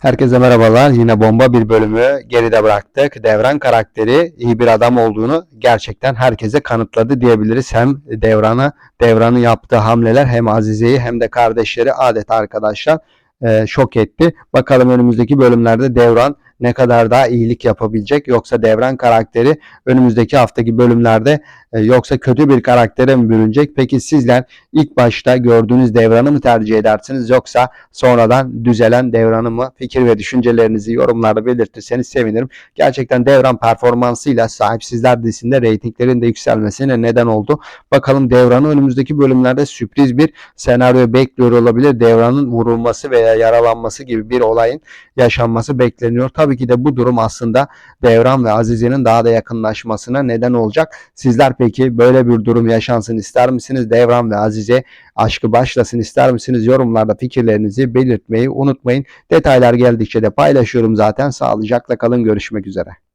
Herkese merhabalar. Yine bomba bir bölümü geride bıraktık. Devran karakteri iyi bir adam olduğunu gerçekten herkese kanıtladı diyebiliriz. Hem Devran'ı, Devran'ın yaptığı hamleler hem Azize'yi hem de kardeşleri adeta arkadaşlar e, şok etti. Bakalım önümüzdeki bölümlerde Devran ne kadar daha iyilik yapabilecek yoksa Devran karakteri önümüzdeki haftaki bölümlerde e, yoksa kötü bir karaktere mi bürünecek? Peki sizler ilk başta gördüğünüz Devran'ı mı tercih edersiniz yoksa sonradan düzelen Devran'ı mı? Fikir ve düşüncelerinizi yorumlarda belirtirseniz sevinirim. Gerçekten Devran performansıyla Sahipsizler dizisinde reytinglerin de yükselmesine neden oldu. Bakalım Devran'ı önümüzdeki bölümlerde sürpriz bir senaryo bekliyor olabilir. Devran'ın vurulması veya yaralanması gibi bir olayın yaşanması bekleniyor. Tabii ki de bu durum aslında Devran ve Azize'nin daha da yakınlaşmasına neden olacak. Sizler peki böyle bir durum yaşansın ister misiniz? Devran ve Azize aşkı başlasın ister misiniz? Yorumlarda fikirlerinizi belirtmeyi unutmayın. Detaylar geldikçe de paylaşıyorum zaten. Sağlıcakla kalın. Görüşmek üzere.